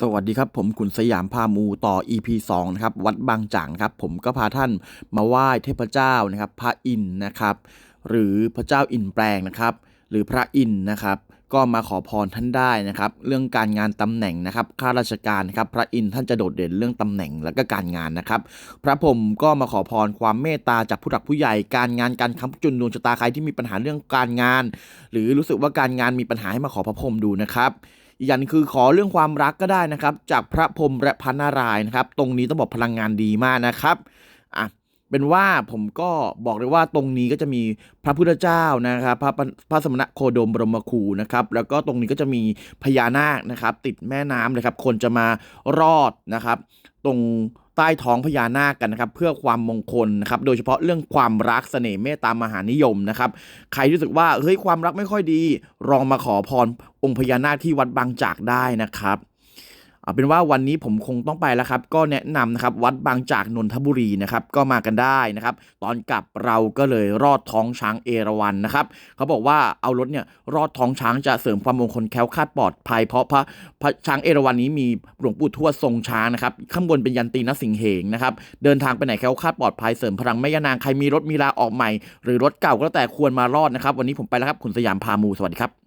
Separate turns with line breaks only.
สวัสดีครับ ผมขุนสยามพามูต่อ EP 2นะครับวัดบางจากนะครับ ผมก็พาท่านมาไหว้เทพเจ้านะครับ พระอินนะครับ หรือพระเจ้าอินแปลงนะครับ หรือพระอินนะครับ ก็มาขอพรท่านได้นะครับ เรื่องการงานตำแหน่งนะครับข้าราชการครับ พระอินท่านจะโดดเด่นเรื่องตำแหน่งและก็การงานนะครับ พระพรหมก็มาขอพรความเมตตาจากผู้หลักผู้ใหญ่การงานการค้ำจุนดวงชะตาใครที่มีปัญหาเรื่องการงาน หรือรู้สึกว่าการงานมีปัญหาให้มาขอพระพรหมดูนะครับ อีกอย่างหนึงคือขอเรื่องความรักก็ได้นะครับ จากพระพรหมและพระนารายณ์นะครับ ตรงนี้ต้องบอกพลังงานดีมากนะครับอะเป็นว่าผมก็บอกเลยว่าตรงนี้ก็จะมีพระพุทธเจ้านะครับ พระพระสมณะโคดมบรมครูนะครับ แล้วก็ตรงนี้ก็จะมีพญานาคนะครับ ติดแม่น้ำเลยครับ คนจะมารอดนะครับ ตรง ใต้ท้องพญานาคกันนะครับ เพื่อความมงคลนะครับ โดยเฉพาะเรื่องความรักเสน่ห์เมตตามหานิยมนะครับ ใครรู้สึกว่าเฮ้ยความรักไม่ค่อยดีลองมาขอพรองค์พญานาคที่วัดบางจากได้นะครับ เอาเป็นว่าวันนี้ผมคงต้องไปแล้วครับ ก็แนะนำนะครับวัดบางจากนนทบุรีนะครับก็มากันได้นะครับ ตอนกลับเราก็เลยรอดท้องช้างเอราวัณนะครับเขาบอกว่าเอารถเนี่ยรอดท้องช้างจะเสริมความมงคลแคล้วคลาดปลอดภัย เพราะพระพระช้างเอราวัณนี้มีหลวงปู่ทวดทรงช้างนะครับข้างบนเป็นยันตีนสิงเหงนะครับเดินทางไปไหนแคล้วคลาดปลอดภัยเสริมพลังแม่ยานางใครมีรถมีลาออกใหม่ หรือรถเก่าก็แต่ควรมารอดนะครับ วันนี้ผมไปแล้วครับคุณสยามพามูสวัสดีครับ